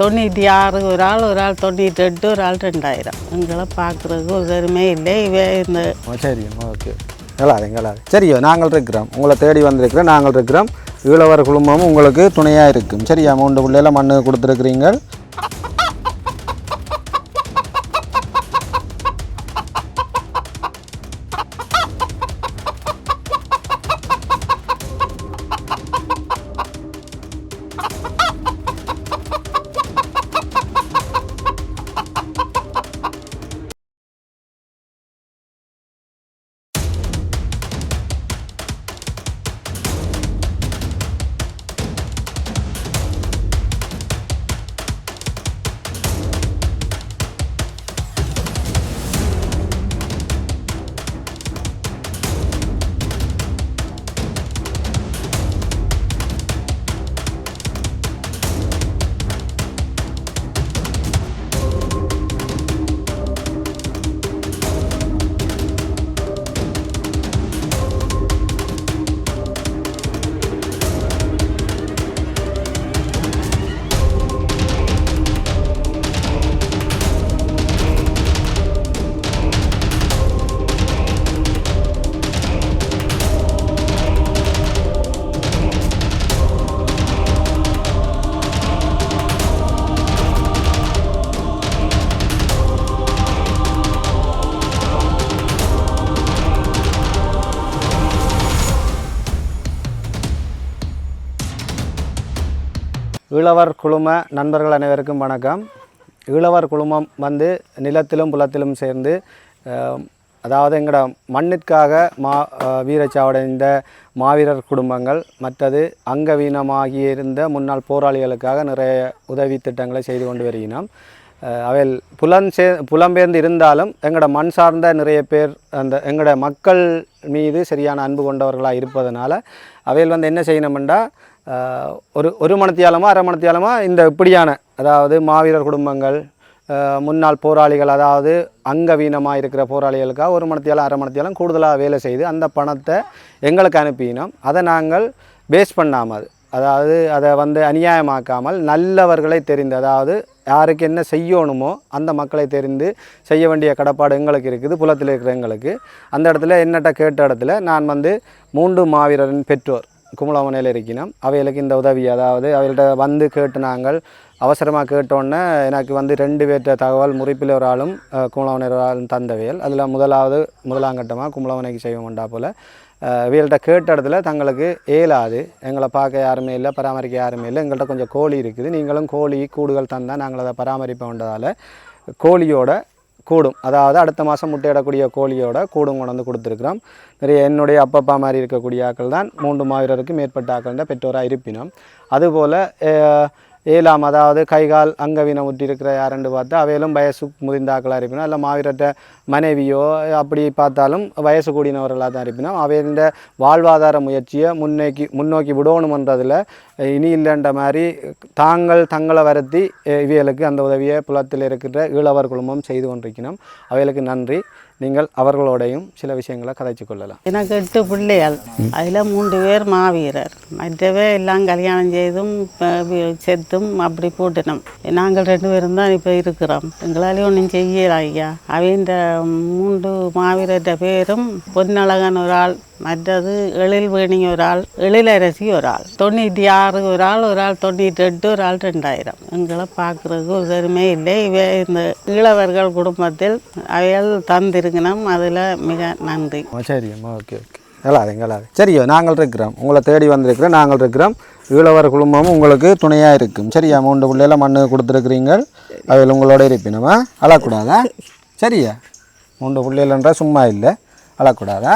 தொண்ணூற்றி ஆறு ஒரு ஆள் ஒரு ஆள் தொண்ணூற்றி எட்டு ஒரு ஆள் ரெண்டாயிரம். எங்களை பார்க்குறதுக்கு ஒரு தருமே இல்லை. இவே இந்த சரி ஓகே. எங்களாது எங்களாது சரியோ நாங்கள் இருக்கிறோம். உங்களை தேடி வந்திருக்கிறோம் நாங்கள் இருக்கிறோம். ஈழவர் குழுமமும் உங்களுக்கு துணையாக இருக்கும். சரியா மூன்று பிள்ளையில மண்ணு கொடுத்துருக்குறீங்க ஈழவர் குழும நண்பர்கள் அனைவருக்கும் வணக்கம். ஈழவர் குழுமம் வந்து நிலத்திலும் புலத்திலும் சேர்ந்து அதாவது எங்களோட மண்ணிற்காக மா வீரச்சாவடைந்த மாவீரர் குடும்பங்கள் மற்றது அங்கவீனமாகி இருந்த முன்னாள் போராளிகளுக்காக நிறைய உதவி திட்டங்களை செய்து கொண்டு வருகிறோம் அவையில் புலன் சே புலம்பெயர்ந்து இருந்தாலும் எங்களோட மண் சார்ந்த நிறைய பேர் அந்த எங்களோட மக்கள் மீது சரியான அன்பு கொண்டவர்களாக இருப்பதனால அவையில் வந்து என்ன செய்யணுமெண்டா ஒரு ஒரு மணத்தியாலமா அரை மணத்தியாலமா இந்த இப்படியான அதாவது மாவீரர் குடும்பங்கள் முன்னாள் போராளிகள் அதாவது அங்கவீனமாக இருக்கிற போராளிகளுக்காக ஒரு மணத்தியாலம் அரை மணத்தியாலம் கூடுதலாக வேலை செய்து அந்த பணத்தை எங்களுக்கு அனுப்பினோம். அதை நாங்கள் பேஸ் பண்ணாமல் அதாவது அதை வந்து அநியாயமாக்காமல் நல்லவர்களை தெரிந்து அதாவது யாருக்கு என்ன செய்யணுமோ அந்த மக்களை தெரிந்து செய்ய வேண்டிய கடப்பாடு எங்களுக்கு இருக்குது புலத்தில் இருக்கிற எங்களுக்கு. அந்த இடத்துல என்னட்ட கேட்ட இடத்துல நான் வந்து மூன்று மாவீரரின் பெற்றோர் குமுளாமனையில் இருக்கணும் அவைகளுக்கு இந்த உதவி அதாவது அவைகள்ட்ட வந்து கேட்டு நாங்கள் அவசரமாக கேட்டோன்னே எனக்கு வந்து ரெண்டு பேர்த்த தகவல் முறிப்பில் ஒரு ஆளும் அஹ், ஒரு ஆளும் தந்தவையல் அதில் முதலாவது முதலாங்கட்டமாக குமுளவனைக்கு செய்வோம்டா போல். இவங்கள்ட்ட கேட்ட இடத்துல தங்களுக்கு ஏலாது. எங்களை பார்க்க யாருமே இல்லை பராமரிக்க யாருமே இல்லை. எங்கள்கிட்ட கொஞ்சம் கோழி இருக்குது. நீங்களும் கோழி கூடுகள் தந்தால் நாங்கள் அதை பராமரிப்போன்றதால கோழியோட கூடும். அதாவது அடுத்த மாதம் முட்டையிடக்கூடிய கோழியோட கூடும் கொண்டு வந்து கொடுத்துருக்குறோம். நிறைய என்னுடைய அப்பப்பா மாதிரி இருக்கக்கூடிய ஆக்கள் தான் மூன்று மாவீரருக்கு மேற்பட்ட ஆக்கள் பெற்றோராக இருப்பினோம். அதுபோல் ஏலாம் ஏழாம் அதாவது கைகால் அங்கவீனம் இருக்கிற யாருன்னு பார்த்தா அவையிலும் வயசு முதிர்ந்தாக்களாக இருப்பினோம் இல்லை மாவீரட்ட மனைவியோ அப்படி பார்த்தாலும் வயசு கூடினவர்களாக தான் இருப்பினோம் அவையின் வாழ்வாதார முயற்சியை முன்னோக்கி முன்னோக்கி விடணுமன்றதில் இனி இல்லைன்ற மாதிரி தாங்கள் தங்களை வருத்தி இவைகளுக்கு அந்த உதவியை புலத்தில் இருக்கிற ஈழவர் குழுமம் செய்து கொண்டிருக்கணும். அவைகளுக்கு நன்றி. நீங்கள் அவர்களோடையும் சில விஷயங்களை கதைச்சு கொள்ளலாம். எனக்கு எட்டு பிள்ளைகள். அதில் மூன்று பேர் மாவீரர். மற்றவே எல்லாம் கல்யாணம் செய்தும் செத்தும் அப்படி போட்டினோம். நாங்கள் ரெண்டு பேரும் தான் இப்போ இருக்கிறோம். எங்களாலே ஒன்றும் செய்யலாம் ஐயா. அவன்ற மூன்று மாவீரர்கிட்ட பேரும் பொன்னழகன் ஒரு ஆள் மற்றது எழில்வேணி ஒரு ஆள் எழிலரசி ஒரு ஆள் தொண்ணூற்றி ஆறு ஒரு ஆள் ஒரு ஆள் தொண்ணூற்றி எட்டு ஒரு ஆள் ரெண்டாயிரம். எங்களை பார்க்குறதுக்கு ஒரு பெருமை இல்லை. இவ இந்த ஈழவர்கள் குடும்பத்தில் அவைகள் தந்திருக்கணும் அதில் மிக நன்றி. சரிம்மா ஓகே ஓகே எங்களாது எங்களாது சரியோ நாங்கள் இருக்கிறோம். உங்களை தேடி வந்திருக்கிறோம் நாங்கள் இருக்கிறோம். ஈழவர் குழுமமும் உங்களுக்கு துணையாக இருக்கும். சரியா மூன்று பிள்ளையில மண்ணு கொடுத்துருக்குறீங்க அதில் உங்களோட இருப்பினமா? அழக்கூடாதா? சரியா மூன்று பிள்ளைகள்ன்றா சும்மா இல்லை. அழக்கூடாதா?